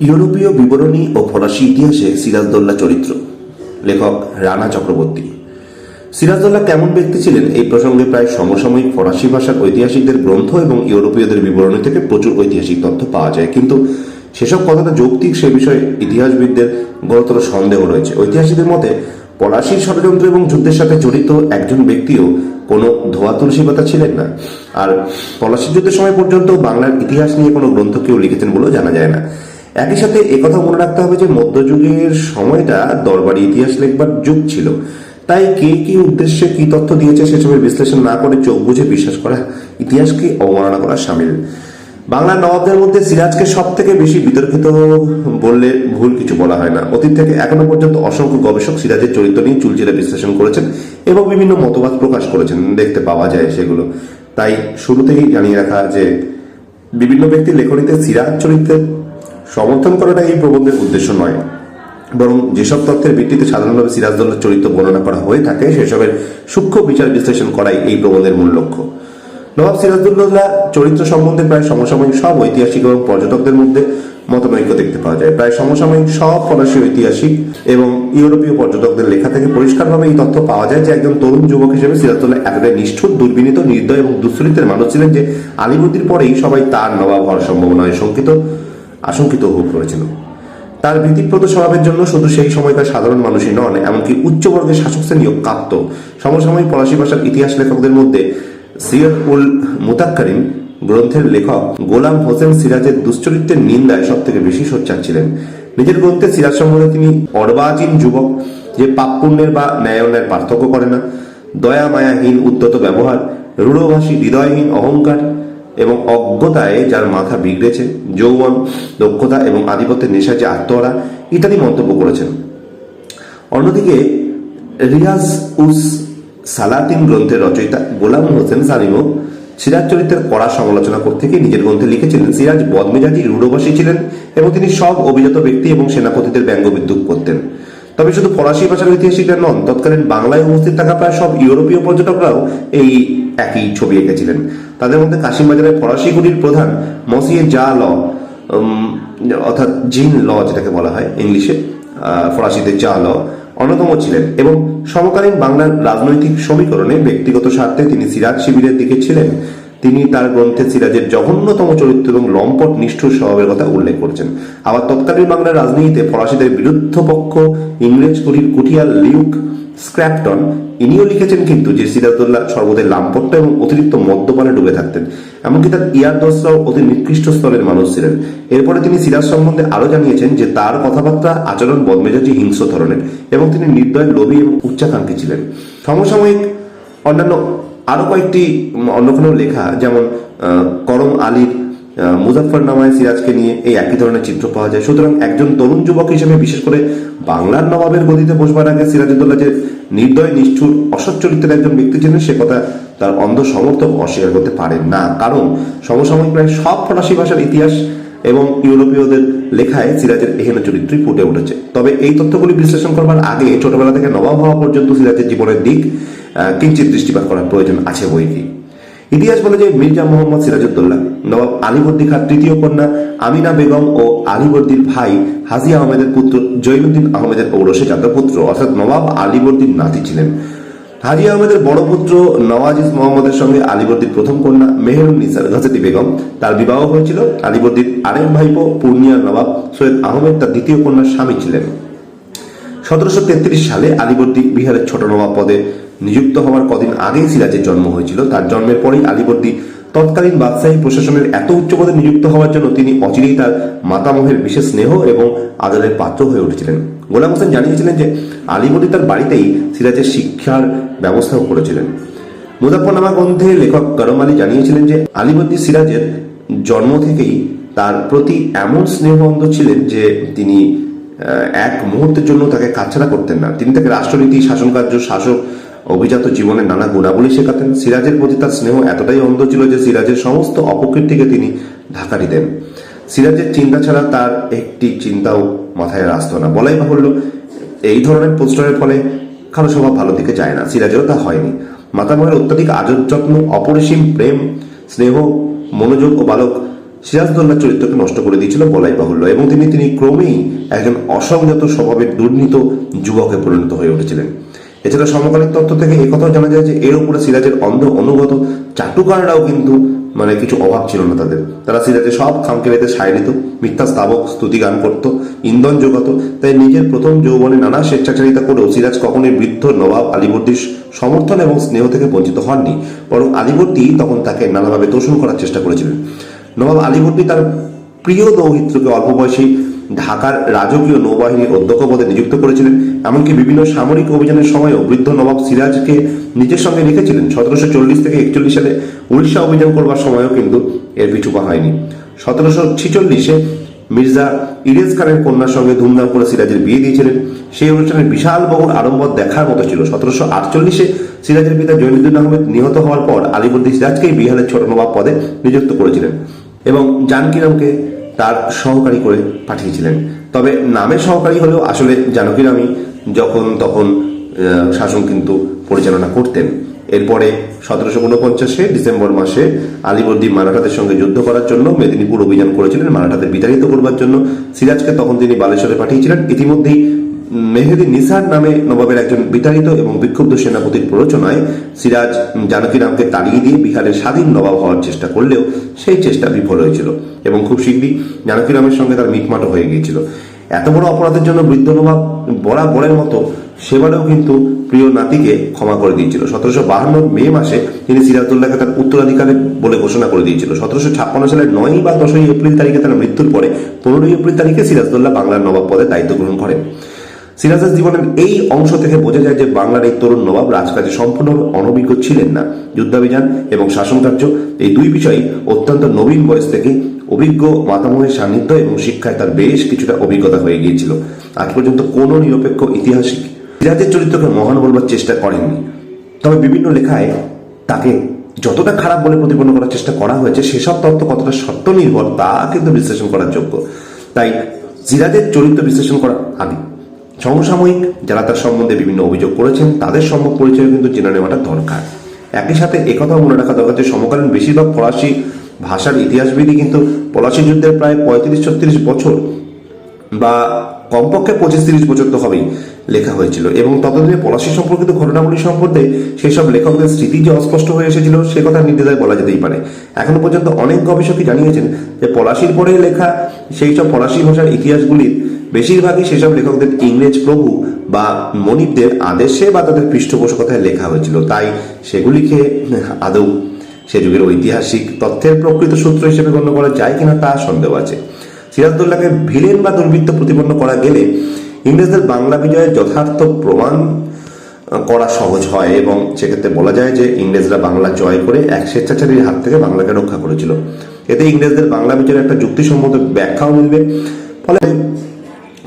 ইউরোপীয় বিবরণী ও ফরাসি ইতিহাসে সিরাজদৌল্লা চরিত্র। লেখক রানা চক্রবর্তী। সিরাজদৌল্লা কেমন ব্যক্তি ছিলেন এই প্রসঙ্গে প্রায় সমসাময়িক ফরাসি ভাষার ঐতিহাসিকদের গ্রন্থ এবং ইউরোপীয়দের বিবরণী থেকে প্রচুর ঐতিহাসিক তথ্য পাওয়া যায়। কিন্তু সেসব কতটা যৌক্তিক সে বিষয়ে ইতিহাসবিদদের গুরুতর সন্দেহ রয়েছে। ঐতিহাসিকদের মতে, পলাশির ষড়যন্ত্র এবং যুদ্ধের সাথে জড়িত একজন ব্যক্তিও কোনো ধোয়া তুলসী পাতা ছিলেন না। আর পলাশির যুদ্ধের সময় পর্যন্ত বাংলার ইতিহাস নিয়ে কোনো গ্রন্থ কেউ লিখেছেন বলেও জানা যায় না। একই সাথে একথা মনে রাখতে হবে যে মধ্যযুগের সময়টা দরবারি ইতিহাস লেখবার যুগ ছিল। তাই কে কি উদ্দেশ্যে কি তথ্য দিয়েছে সেসবের বিশ্লেষণ না করে চোখ বুঝে বিশ্বাস করা, ইতিহাসকে অবমাননা করা সামিল। বাংলার নবাবদের মধ্যে সিরাজকে সব থেকে বেশি বিতর্কিত বললে ভুল কিছু বলা হয় না। অতীত থেকে এখনও পর্যন্ত অসংখ্য গবেষক সিরাজের চরিত্র নিয়ে চুলচেরা বিশ্লেষণ করেছেন এবং বিভিন্ন মতবাদ প্রকাশ করেছেন। দেখতে পাওয়া যায় সেগুলো। তাই শুরুতেই জানিয়ে রাখা যে বিভিন্ন ব্যক্তির লেখনীতে সিরাজ চরিত্রের সমর্থন করাটা এই প্রবন্ধের উদ্দেশ্য নয়। বরং যেসব তথ্যের ভিত্তিতে সাধারণভাবে সিরাজদৌল্লার চরিত্র বর্ণনা করা হয়ে থাকে, সেসবের সূক্ষ্ম বিচার বিশ্লেষণ করাই এই প্রবন্ধের মূল লক্ষ্য। নবাব সিরাজদৌল্লাহ চরিত্র সম্বন্ধে প্রায় সমসাময়িক সব ঐতিহাসিক এবং পর্যটকদের মধ্যে মতনৈক্য দেখতে পাওয়া যায়। প্রায় সমসাময়িক সব ফরাসি ঐতিহাসিক এবং ইউরোপীয় পর্যটকদের লেখা থেকে পরিষ্কারভাবে এই তথ্য পাওয়া যায় যে একজন তরুণ যুবক হিসেবে সিরাজদৌল্লাহ এতটাই নিষ্ঠুর, দুর্বিনীত, নির্দয় এবং দুশ্চরিত্রের মানুষ ছিলেন যে আলিবুদ্দির পরেই সবাই তার নবাব হওয়ার সম্ভাবনায় শঙ্কিত আশঙ্কিত হয়ে পড়েছিল। তার ভীতিপ্রদ স্বভাবের জন্য শুধু সেই সময়কার সাধারণ মানুষই নন, এমনকি উচ্চবর্গের শাসক শ্রেণীও কাঁপত। সমসাময়িক ফরাসি ভাষার ইতিহাস লেখকদের মধ্যে সিয়র উল মুতাক্কারিম গ্রন্থের লেখক গোলাম হোসেন সিরাজের দুশ্চরিত্রের নিন্দায় সব থেকে বেশি সোচ্চার ছিলেন। নিজের গ্রন্থে সিরাজ সম্বন্ধে তিনি অর্বাচীন যুবক, যে পাপ পুণ্যের বা ন্যায় অন্যায়ের পার্থক্য করে না। দয়া, মায়াহীন উদ্যত ব্যবহার, রূঢ়ভাষী, হৃদয়হীন, অহংকার এবং অজ্ঞতায় যার মাথা বিগড়েছে, যৌবন, দক্ষতা এবং আধিপত্যের নেশায় যে আত্মহারা ইত্যাদি মন্তব্য করেছেন। অন্যদিকে, রিয়াজ উস সালাতিন গ্রন্থের রচয়িতা গোলাম হোসেন সালিমও সিরাজ চরিত্রের কড়া সমালোচনা করতে গিয়ে নিজের গ্রন্থে লিখেছিলেন, সিরাজ বদমেজাজি রূঢ়বাসী ছিলেন এবং তিনি সব অভিজাত ব্যক্তি এবং সেনাপতিদের ব্যঙ্গ বিদ্রুপ করতেন। তবে শুধু ফরাসি ভাষার ঐতিহাসিকরা নন, তৎকালীন বাংলায় উপস্থিত থাকা প্রায় সব ইউরোপীয় পর্যটকরাও এই একই ছবি এঁকেছিলেন। তাদের মধ্যে কাশিমবাজারের ফরাসি গুলির প্রধান মসিয়ে জা ল অর্থাৎ জিন ল যেটাকে বলা হয় ইংলিশে ফরাসিতে জা ল, অন্যতম ছিলেন এবং সমকালীন বাংলার রাজনৈতিক সমীকরণে ব্যক্তিগত স্বার্থে তিনি সিরাজ শিবিরের দিকে ছিলেন। তিনি তার গ্রন্থে সিরাজের জঘন্যতম চরিত্র এবং লম্পট নিষ্ঠুর স্বভাবের কথা উল্লেখ করছেন। আবার তৎকালীন বাংলার রাজনীতিতে ফরাসিদের বিরুদ্ধ পক্ষ ইংরেজ কুটির কুটিয়াল লিউক স্ক্র্যাপটন, ইনিও লিখেছেন কিন্তু যে সিরাজদৌল্লাহ সর্বদাই লাম্পট্য এবং অতিরিক্ত মদ্যপানে ডুবে থাকতেন, এমনকি তার ইয়ার দোসরাও অতি নিকৃষ্ট স্তরের মানুষ ছিলেন। এরপরে তিনি সিরাজ সম্বন্ধে আরও জানিয়েছেন যে তার কথাবার্তা, আচরণ বদমেজাজি হিংস্র ধরনের এবং তিনি নির্দয়, লোভী এবং উচ্চাকাঙ্ক্ষী ছিলেন। সমসাময়িক অন্যান্য আরও কয়েকটি অন্য কোনো লেখা, যেমন করম আলীর মুজাফর নামায় সিরাজকে নিয়ে এই একই ধরনের চিত্র পাওয়া যায়। সুতরাং একজন তরুণ যুবক হিসেবে, বিশেষ করে বাংলার নবাবের গদিতে বসবার আগে সিরাজউদ্দৌলা যে নির্দয়, নিষ্ঠুর, অসৎ চরিত্রের একজন ব্যক্তি ছিলেন, সে কথা তার অন্ধ সমর্থক অস্বীকার করতে পারেন না। কারণ সমসাময়িক প্রায় সব ফরাসি ভাষার ইতিহাস এবং ইউরোপীয়দের লেখায় সিরাজের এহেন চরিত্রই ফুটে উঠেছে। তবে এই তথ্যগুলি বিশ্লেষণ করবার আগে ছোটবেলা থেকে নবাব হওয়া পর্যন্ত সিরাজের জীবনের দিক কিঞ্চিত দৃষ্টিপাত করার প্রয়োজন আছে বই কি? ইতিহাস বলে যে মির্জা মোহাম্মদ সিরাজউদ্দৌলা নবাব আলীবর্দী খান তৃতীয় কন্যা আমিনা বেগম ও আলীবর্দীর ভাই হাজি আহমেদের পুত্র জৈনুদ্দিন আহমেদের ঔরসে পুত্র, অর্থাৎ নবাব আলীবর্দীর নাতি ছিলেন। হাজি আহমেদের বড় পুত্র নওয়াজিজ মোহাম্মদের সঙ্গে আলীবর্দীর প্রথম কন্যা মেহেরুন নিসার গাজেতি বেগম, তার বিবাহ হয়েছিল। আলীবর্দীর আরেক ভাইপো পূর্ণিয়ার নবাব সৈয়দ আহমেদ, তার দ্বিতীয় কন্যার স্বামী ছিলেন। সতেরোশো তেত্রিশ সালে আলীবর্দী বিহারের ছোট নবাব পদে নিযুক্ত হওয়ার কদিন আগেই সিরাজের জন্ম হয়েছিল। তার জন্মের পরেই আলীবর্দী তৎকালীন বাদশাহী প্রশাসনের এত উচ্চ পদে নিযুক্ত হওয়ার জন্য তিনি অচিরেই তার মাতামহের বিশেষ স্নেহ এবং আদরের পাত্র হয়ে উঠেছিলেন। গোলাম হোসেন জানিয়েছিলেন যে, আলীবর্দী তার বাড়িতেই সিরাজের শিক্ষার ব্যবস্থাও করেছিলেন। মুজাফরনামা গ্রন্থে লেখক করম আলী জানিয়েছিলেন যে, আলীবর্দী সিরাজের জন্ম থেকেই তার প্রতি এমন স্নেহবন্ধ ছিলেন যে, তিনি এক মুহূর্তের জন্য তাকে কাছাড়া করতেন না। তিনি তাকে রাষ্ট্রনীতি, শাসনকার্য, শাসক অভিজাত জীবনের নানা গুণাবলী শেখাতেন। সিরাজের প্রতি তার স্নেহ এতটাই অন্ধ ছিল যে সিরাজের সমস্ত অপকীর্তিকে তিনি ঢাকা দিতেন। সিরাজের চিন্তা ছাড়া তার একটি চিন্তাও মাথায় আসতো না। বলাই বাহুল্য, এই ধরনের পোস্টারের ফলে কারও স্বভাব ভালো দিকে যায় না। সিরাজেরও তা হয়নি। মাতামহের অত্যাধিক আজর যত্ন, অপরিসীম প্রেম, স্নেহ, মনোযোগ ও বালক সিরাজদৌল্লার চরিত্রকে নষ্ট করে দিয়েছিল বলাই বাহুল্য এবং তিনি তিনি ক্রমেই একজন অসংযত স্বভাবের দুর্নীত যুবকে পরিণত হয়ে উঠেছিলেন। এছাড়া সমকালীন তত্ত্ব থেকে একথাও জানা যায় যে এর উপরে সিরাজের অন্ধ অনুগত চাটুকাররাও কিন্তু মানে কিছু অভাব ছিল না তাদের। তারা সিরাজের সব খামকেলেতে সায় নিত, মিথ্যা স্তাবক, স্তুতি গান করত, ইন্ধন যোগাত। তাই নিজের প্রথম যৌবনে নানা স্বেচ্ছাচারিতা করেও সিরাজ কখনোই বৃদ্ধ, নবাব, আলীবর্দীর সমর্থন এবং স্নেহ থেকে বঞ্চিত হননি। বরং আলীবর্দী তখন তাকে নানাভাবে তোষণ করার চেষ্টা করেছিলেন। নবাব আলীবর্দী তার প্রিয় দৌহিত্রকে অল্প বয়সী ঢাকার রাজকীয় নৌবাহিনীর অধ্যক্ষ পদে নিযুক্ত করেছিলেন, এমনকি বিভিন্ন সামরিক অভিযানের সময়ও বৃদ্ধ নবাব সিরাজকে নিজের সঙ্গে রেখেছিলেন। সতেরোশো চল্লিশ থেকে একচল্লিশ সালে উড়িষ্যা অভিযান করবার সময়ও কিন্তু এর পিছুপা হয়নি। সতেরোশো ছিচল্লিশে মির্জা ইরেজ খানের কন্যার সঙ্গে ধুমধাম করে সিরাজের বিয়ে দিয়েছিলেন। সেই অনুষ্ঠানের বিশাল বহুল আড়ম্বর দেখার মতো ছিল। সতেরোশো আটচল্লিশে সিরাজের পিতা জৈনুদ্দিন আহমেদ নিহত হওয়ার পর আলিবর্দী সিরাজকেই বিহারের ছোট নবাব পদে নিযুক্ত করেছিলেন। এবং জানকিরামকে তার সহকারী করে পাঠিয়েছিলেন। তবে নামের সহকারী হলেও আসলে জানকিরামই যখন তখন শাসন কিন্তু পরিচালনা করতেন। এরপরে সতেরোশো উনপঞ্চাশে ডিসেম্বর মাসে আলিবর্দী মারাঠাদের সঙ্গে যুদ্ধ করার জন্য মেদিনীপুর অভিযান করেছিলেন। মারাঠাদের বিতাড়িত করবার জন্য সিরাজকে তখন তিনি বালেশ্বরে পাঠিয়েছিলেন। ইতিমধ্যেই মেহেদি নিসার নামে নবাবের একজন বিতাড়িত এবং বিক্ষুব্ধ সেনাপতির প্ররোচনায় সিরাজ জানকীরামকে তাড়িয়ে দিয়ে বিহারের স্বাধীন নবাব হওয়ার চেষ্টা করলেও সেই চেষ্টা বিফল হয়েছিল এবং খুব শীঘ্রই জানকীরামের সঙ্গে তার মিটমাটও হয়ে গিয়েছিল। এত বড় অপরাধের জন্য বৃদ্ধ নবাব বরাবরের মতো সেবারেও কিন্তু প্রিয় নাতিকে ক্ষমা করে দিয়েছিল। সতেরোশো বাহান্ন মে মাসে তিনি সিরাজদৌল্লাহকে তার উত্তরাধিকারী বলে ঘোষণা করে দিয়েছিল। সতেরোশো ছাপ্পান্ন সালের নয়ই বা দশই এপ্রিল তারিখে তার মৃত্যুর পরে পনেরোই এপ্রিল তারিখে সিরাজদৌল্লাহ বাংলার নবাব পদে দায়িত্ব গ্রহণ করেন। সিরাজের জীবনের এই অংশ থেকে বোঝা যায় যে বাংলার এই তরুণ নবাব রাজকাজে সম্পূর্ণভাবে অনভিজ্ঞ ছিলেন না। যুদ্ধাভিযান এবং শাসন কার্য এই দুই বিষয়ই অত্যন্ত নবীন বয়স থেকে অভিজ্ঞ মাতামহের সান্নিধ্য এবং শিক্ষায় তার বেশ কিছুটা অভিজ্ঞতা হয়ে গিয়েছিল। আজ পর্যন্ত কোনো নিরপেক্ষ ইতিহাসিক সিরাজের চরিত্রকে মহান বলবার চেষ্টা করেননি। তবে বিভিন্ন লেখায় তাকে যতটা খারাপ বলে প্রতিপন্ন করার চেষ্টা করা হয়েছে, সেসব তত্ত্ব কতটা সত্য নির্ভর তা কিন্তু বিশ্লেষণ করার যোগ্য। তাই সিরাজের চরিত্র বিশ্লেষণ করা আগে সমসাময়িক যারা তার সম্বন্ধে বিভিন্ন অভিযোগ করেছেন, তাদের সম্যক পরিচয় কিন্তু জেনে নেওয়াটা দরকার। একই সাথে একথাও মনে রাখা দরকার যে, সমকালীন বেশিরভাগ ফরাসি ভাষার ইতিহাসবিদই কিন্তু পলাশি যুদ্ধের প্রায় পঁয়ত্রিশ, ছত্রিশ বছর বা কমপক্ষে পঁচিশ, তিরিশ বছর তো হবেই লেখা হয়েছিল। এবং ততদিনে পলাশি সম্পর্কিত ঘটনাগুলি সম্বন্ধে সেই সব লেখকদের স্মৃতি যে অস্পষ্ট হয়ে এসেছিল, সে কথা নির্দ্বিধায় বলা যেতেই পারে। এখনও পর্যন্ত অনেক গবেষকই জানিয়েছেন যে, পলাশির পরে লেখা সেই সব ফরাসি ভাষার ইতিহাসগুলির বেশিরভাগই সেসব লেখকদের ইংরেজ প্রভু বা মনিবদের আদেশে বা তাদের পৃষ্ঠপোষকতায় লেখা হয়েছিল। তাই সেগুলিকে আদৌ সে যুগের ঐতিহাসিক তথ্যের প্রকৃত সূত্র হিসেবে গণ্য করা যায় কিনা তা সন্দেহ আছে। সিরাজদৌল্লাহকে ভিলেন বা দুর্বৃত্ত প্রতিপন্ন করা গেলে ইংরেজদের বাংলা বিজয়ের যথার্থ প্রমাণ করা সহজ হয় এবং সেক্ষেত্রে বলা যায় যে ইংরেজরা বাংলা জয় করে এক স্বেচ্ছাচারীর হাত থেকে বাংলাকে রক্ষা করেছিল। এতে ইংরেজদের বাংলা বিজয়ের একটা যুক্তিসম্মত ব্যাখ্যাও মিলবে। ফলে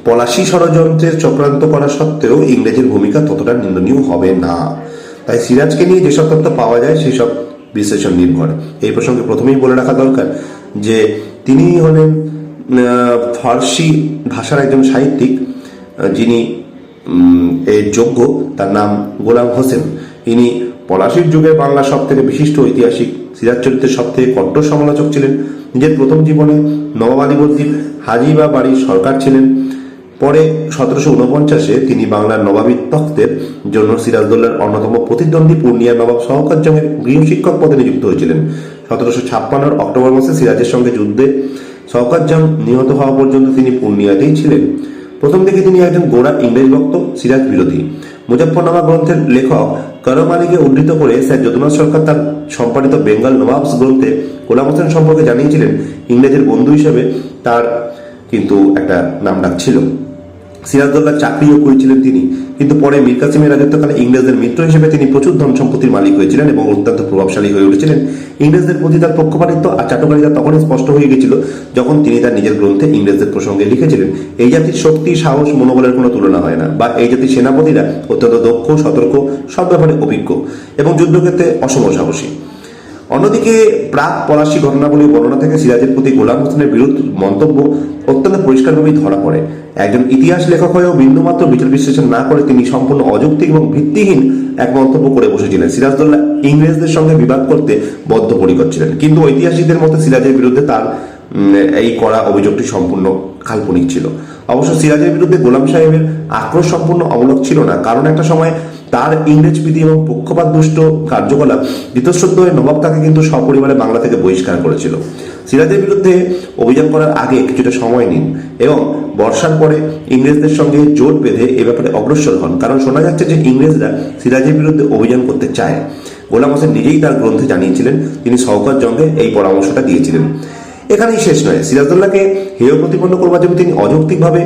পলাশি ষড়যন্ত্রের চক্রান্ত করা সত্ত্বেও ইংরেজের ভূমিকা ততটা নিন্দনীয় হবে না। তাই সিরাজকে নিয়ে যেসব তথ্য পাওয়া যায় সেই সব বিশ্লেষণ নির্ভর। এই প্রসঙ্গে প্রথমেই বলে রাখা দরকার যে, তিনি হলেন ফার্সি ভাষার একজন সাহিত্যিক যিনি এর যোগ্য, তার নাম গোলাম হোসেন। ইনি পলাশির যুগে বাংলা সব থেকে বিশিষ্ট ঐতিহাসিক সিরাজ চরিত্রের সব থেকে কট্টর সমালোচক ছিলেন। নিজের প্রথম জীবনে নবাব আলীবর্দীর হাজিবা বাড়ির সরকার ছিলেন। পরে সতেরোশো উনপঞ্চাশে তিনি বাংলার নবাবী তখ্তের জন্য সিরাজদৌল্লার অন্যতম প্রতিদ্বন্দ্বী পূর্ণিয়া নবাব শওকত জংয়ের গৃহশিক্ষক পদে নিযুক্ত হয়েছিলেন। সতেরোশো ছাপ্পান্নর অক্টোবর মাসে সিরাজের সঙ্গে যুদ্ধে শওকত জং নিহত হওয়া পর্যন্ত তিনি পূর্ণিয়াতেই ছিলেন। প্রথম দিকে তিনি একজন গোড়া ইংরেজ ভক্ত, সিরাজ বিরোধী। মুজফরনামা গ্রন্থের লেখক করম আলীকে উদ্ধৃত করে স্যার যদুনাথ সরকার তার সম্পাদিত বেঙ্গল নবাবস গ্রন্থে গোলাম হোসেন সম্পর্কে জানিয়েছিলেন। ইংরেজের বন্ধু হিসেবে তার কিন্তু একটা নাম ডাক ছিল। সিরাজদৌল্লার চাকরিও করেছিলেন তিনি। কিন্তু পরে মীর কাসিমের রাজত্বকালে ইংরেজদের মিত্র হিসেবে তিনি প্রচুর ধন সম্পত্তির মালিক হয়েছিলেন এবং অত্যন্ত প্রভাবশালী হয়ে উঠেছিলেন। ইংরেজদের প্রতি তার পক্ষপাতিত্ব আর চাটুকারিতা তখনই স্পষ্ট হয়ে গেছিল যখন তিনি তার নিজের গ্রন্থে ইংরেজদের প্রসঙ্গে লিখেছিলেন। এই জাতির শক্তি, সাহস, মনোবলের কোনো তুলনা হয় না, বা এই জাতির সেনাপতিরা অত্যন্ত দক্ষ, সতর্ক সব ব্যাপারে অভিজ্ঞ এবং যুদ্ধক্ষেত্রে অসম সাহসী। অন্যদিকে প্রাক পলাশি ঘটনাবলী বর্ণনা থেকে সিরাজের প্রতি গোলাম হোসেনের বিরুদ্ধ মন্তব্য অত্যন্ত পরিষ্কারভাবেই ধরা পড়ে। একজন ইতিহাস লেখক হয়েও বিন্দুমাত্র বিচার বিশ্লেষণ না করে তিনি সম্পূর্ণ অযৌক্তিক এবং ভিত্তিহীন এক মন্তব্য করে বসেছিলেন। সিরাজদৌল্লাহ ইংরেজদের সঙ্গে বিবাদ করতে বদ্ধপরিকর ছিলেন। কিন্তু ঐতিহাসিকদের মতে সিরাজের বিরুদ্ধে তার এই করা অভিযোগটি সম্পূর্ণ কাল্পনিক ছিল। অবশ্য সিরাজের বিরুদ্ধে গোলাম সাহেবের আক্রোশ সম্পূর্ণ অমূলক ছিল না। কারণ একটা সময় তার ইংরেজ প্রীতি এবং পক্ষপাত দুষ্ট কার্যকলাপ বীতশ্রদ্ধ হয়ে নবাব তাকে কিন্তু সপরিবারে বাংলা থেকে বহিষ্কার করেছিল। সিরাজের বিরুদ্ধে অভিযান করার আগে কিছুটা সময় নিন এবং বর্ষার পরে ইংরেজদের সঙ্গে জোট বেঁধে এ ব্যাপারে অগ্রসর হন। কারণ শোনা যাচ্ছে যে ইংরেজরা সিরাজের বিরুদ্ধে অভিযান করতে চায়। গোলাম হোসেন নিজেই তার গ্রন্থে জানিয়েছিলেন, তিনি শওকত জঙ্গে এই পরামর্শটা দিয়েছিলেন। এখানেই শেষ নয়। সিরাজদৌল্লাকে হেয় প্রতিপন্ন করবার জন্য তিনি অযৌক্তিকভাবে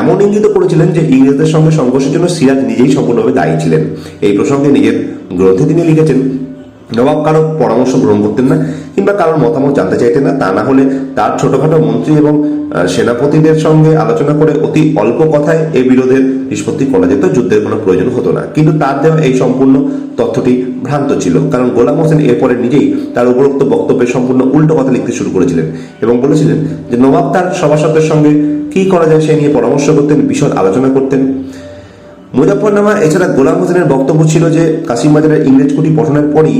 এমন ইঙ্গিত করেছিলেন যে ইংরেজদের সঙ্গে সংঘর্ষের জন্য সিরাজ নিজেই সম্পূর্ণভাবে দায়ী ছিলেন। এই প্রসঙ্গে নিজের গ্রন্থে তিনি লিখেছেন, নবাব কারও পরামর্শ গ্রহণ করতেন না। কিংবা কারোর মতামত জানতে চাইতেন না, তা না হলে তার ছোটখাটো মন্ত্রী এবং সেনাপতিদের সঙ্গে আলোচনা করে অতি অল্প কথায় এই বিরোধের নিষ্পত্তি করা যেত। যুদ্ধের কোনো প্রয়োজন হতো না। কিন্তু তার দেওয়া এই সম্পূর্ণ তথ্যটি ভ্রান্ত ছিল। কারণ গোলাম হোসেন এরপরে নিজেই তার উপরোক্ত বক্তব্যে সম্পূর্ণ উল্টো কথা লিখতে শুরু করেছিলেন এবং বলেছিলেন যে, নবাব তার সভাসদের সঙ্গে কি করা যায় সে নিয়ে পরামর্শ করতেন, বিশদ আলোচনা করতেন। মুজাফরনামা এছাড়া গোলাম হোসেনের বক্তব্য ছিল যে, কাশিমবাজারের ইংরেজ কুটি পঠনের পরই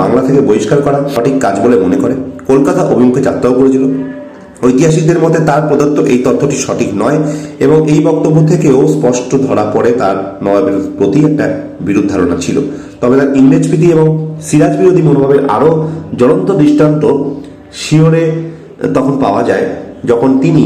বাংলা থেকে বহিষ্কার করা সঠিক কাজ বলে মনে করে। কলকাতা অভিমুখে যাত্রাও করেছিল। ঐতিহাসিকদের মতে তার প্রদত্ত এই তথ্যটি সঠিক নয় এবং এই বক্তব্য থেকেও স্পষ্ট ধরা পড়ে তার নবাবের প্রতি একটা বিরোধ ধারণা ছিল। তবে তার ইংরেজ প্রীতি এবং সিরাজ বিরোধী মনোভাবের আরও জ্বলন্ত দৃষ্টান্ত শিওরে তখন পাওয়া যায়, যখন তিনি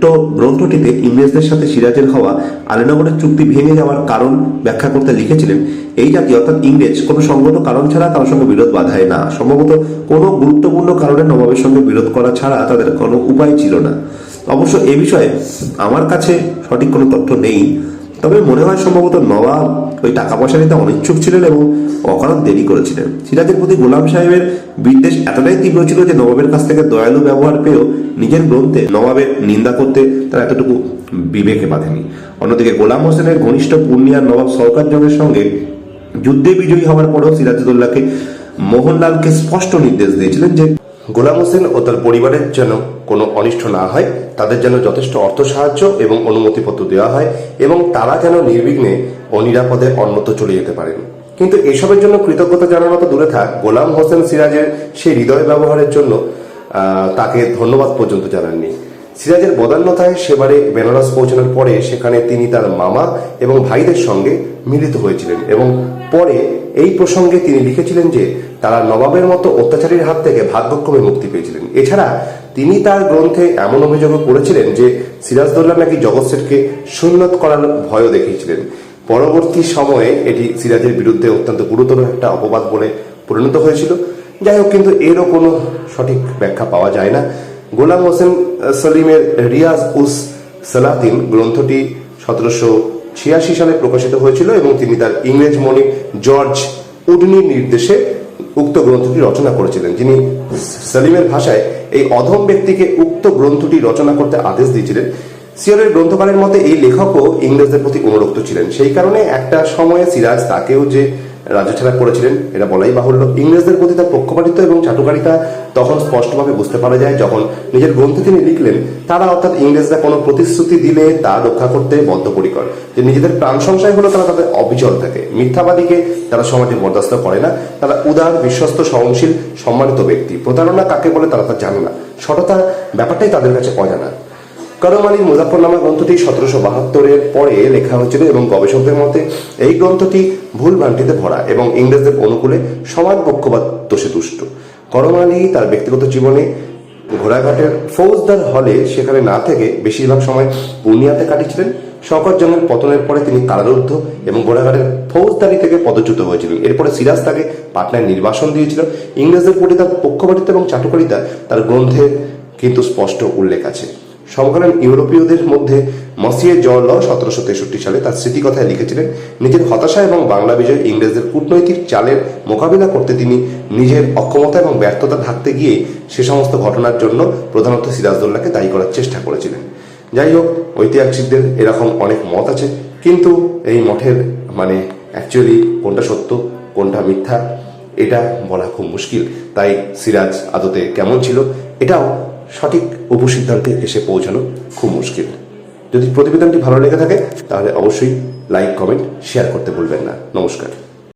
উক্ত গ্রন্থটিতে ইংরেজদের সাথে সিরাজের হওয়া আলেনগরের চুক্তি ভেঙে যাওয়ার কারণ ব্যাখ্যা করতে লিখেছিলেন। এই জাতি, অর্থাৎ ইংরেজ, কোনো সঙ্গত কারণ ছাড়া কারোর সঙ্গে বিরোধ বাধায় না। সম্ভবত কোনো গুরুত্বপূর্ণ কারণে নবাবের সঙ্গে বিরোধ করা ছাড়া তাদের কোনো উপায় ছিল না। অবশ্য এ বিষয়ে আমার কাছে সঠিক কোনো তথ্য নেই। তবে মনে হয় সম্ভবত নবাব ওই টাকা পয়সা নিতে অনিচ্ছুক ছিলেন এবং অকারণ দেরি করেছিলেন। সিরাজের প্রতি গোলাম সাহেবের বিদ্বেষ এতটাই তীব্র ছিল যে নবাবের কাছ থেকে দয়ালু ব্যবহার পেয়েও নিজের গ্রন্থে নবাবের নিন্দা করতে তারা এতটুকু বিবেকে বাঁধেনি। অন্যদিকে গোলাম হোসেনের ঘনিষ্ঠ পূর্ণিয়ার নবাব সরকার জঙ্গের সঙ্গে যুদ্ধে বিজয়ী হওয়ার পরেও সিরাজউদ্দৌলাকে মোহনলালকে স্পষ্ট নির্দেশ দিয়েছিলেন যে গোলাম হোসেন ও তার পরিবারের যেন কোনো অনিষ্ট না হয়, তাদের যেন যথেষ্ট অর্থ সাহায্য এবং অনুমতিপত্র দেওয়া হয় এবং তারা যেন নির্বিঘ্নে ও নিরাপদে অন্যত্র চলে যেতে পারেন। কিন্তু এসবের জন্য কৃতজ্ঞতা জানানো তো দূরে থাক, গোলাম হোসেন সিরাজের সেই হৃদয় ব্যবহারের জন্য তাকে ধন্যবাদ পর্যন্ত জানাননি। সিরাজের বদান্যতায় সেবারে বেনারস পৌঁছানোর পরে সেখানে তিনি তার মামা এবং ভাইদের সঙ্গে মিলিত হয়েছিলেন এবং পরে এই প্রসঙ্গে তিনি লিখেছিলেন যে, তারা নবাবের মতো অত্যাচারীর হাত থেকে ভাগ্যক্রমে মুক্তি পেয়েছিলেন। এছাড়া তিনি তার গ্রন্থে এমন অভিযোগও করেছিলেন যে সিরাজদৌল্লা নাকি জগৎ শেঠকে সুন্নত করার ভয়ও দেখিয়েছিলেন। পরবর্তী সময়ে এটি সিরাজের বিরুদ্ধে অত্যন্ত গুরুতর একটা অপবাদ বলে পরিণত হয়েছিল। যাই হোক, কিন্তু এরও কোনো সঠিক ব্যাখ্যা পাওয়া যায় না। গোলাম হোসেন সলিমের রিয়াজ উস সালাতিন গ্রন্থটি সতেরোশো ছিয়াশি সালে প্রকাশিত হয়েছিল এবং তিনি তার ইংরেজ মণি জর্জ উডনির নির্দেশে উক্ত গ্রন্থটি রচনা করেছিলেন। যিনি সালিমের ভাষায় এই অধম ব্যক্তিকে উক্ত গ্রন্থটি রচনা করতে আদেশ দিয়েছিলেন। সিয়ারের গ্রন্থকারের মতে, এই লেখকও ইংরেজদের প্রতি অনুরক্ত ছিলেন। সেই কারণে একটা সময়ে সিরাজ তাকেও যে রাজ্যছাড়া করেছিলেন এটা বলাই বাহুল্য। ইংরেজদের প্রতি তার পক্ষপাতিত্ব এবং চাটুকারিতা তখন স্পষ্টভাবে বুঝতে পারা যায়। যখন নিজের গ্রন্থে তিনি লিখলেন, তারা অর্থাৎ ইংরেজরা কোনো প্রতিশ্রুতি দিলে তা রক্ষা করতে বদ্ধপরিকর। যে নিজেদের প্রাণ সংশয় হলো তারা তাদের অবিচল থাকে। মিথ্যাবাদীকে তারা সমাজে বরদাস্ত করে না। তারা উদার, বিশ্বস্ত, সহনশীল, সম্মানিত ব্যক্তি। প্রতারণা কাকে বলে তারা তা জানে না। সততা ব্যাপারটাই তাদের কাছে অজানা। করম আলীর মুজাফরনামা গ্রন্থটি সতেরোশো বাহাত্তরের পরে লেখা হয়েছিল এবং গবেষকদের মতে এই গ্রন্থটি ভুল ভ্রান্তিতে ভরা এবং ইংরেজদের অনুকূলে সমান পক্ষপাত দোষে তুষ্ট। করম আলী তার ব্যক্তিগত জীবনে ঘোড়াঘাটের ফৌজদার হলে সেখানে না থেকে বেশিরভাগ সময় পূর্ণিয়াতে কাটিয়েছিলেন। শওকত জঙ্গের পতনের পরে তিনি কারারুদ্ধ এবং ঘোড়াঘাটের ফৌজদারি থেকে পদচ্যুত হয়েছিলেন। এরপরে সিরাজ তাকে পাটনায় নির্বাসন দিয়েছিল। ইংরেজদের প্রতি তার পক্ষপাতিত্ব এবং চাটুকারিতা তার গ্রন্থে কিন্তু স্পষ্ট উল্লেখ আছে। সমকালীন ইউরোপীয়দের মধ্যে মসিয়ে জল সতেরোশো তেষট্টি সালে তার স্মৃতিকথায় লিখেছিলেন, নিজের হতাশা এবং বাংলা বিজয় ইংরেজদের কূটনৈতিক চালের মোকাবিলা করতে তিনি নিজের অক্ষমতা এবং ব্যর্থতা থাকতে গিয়ে সে সমস্ত ঘটনার জন্য প্রধানত সিরাজদৌল্লাকে দায়ী করার চেষ্টা করেছিলেন। যাই হোক, ঐতিহাসিকদের এরকম অনেক মত আছে, কিন্তু এই মঠের মানে অ্যাকচুয়ালি কোনটা সত্য, কোনটা মিথ্যা, এটা বলা খুব মুশকিল। তাই সিরাজ আদতে কেমন ছিল, এটাও সঠিক উপসিদ্ধান্তে এসে পৌঁছানো খুব মুশকিল। যদি প্রতিবেদনটি ভালো লেগে থাকে, তাহলে অবশ্যই লাইক, কমেন্ট, শেয়ার করতে ভুলবেন না। নমস্কার।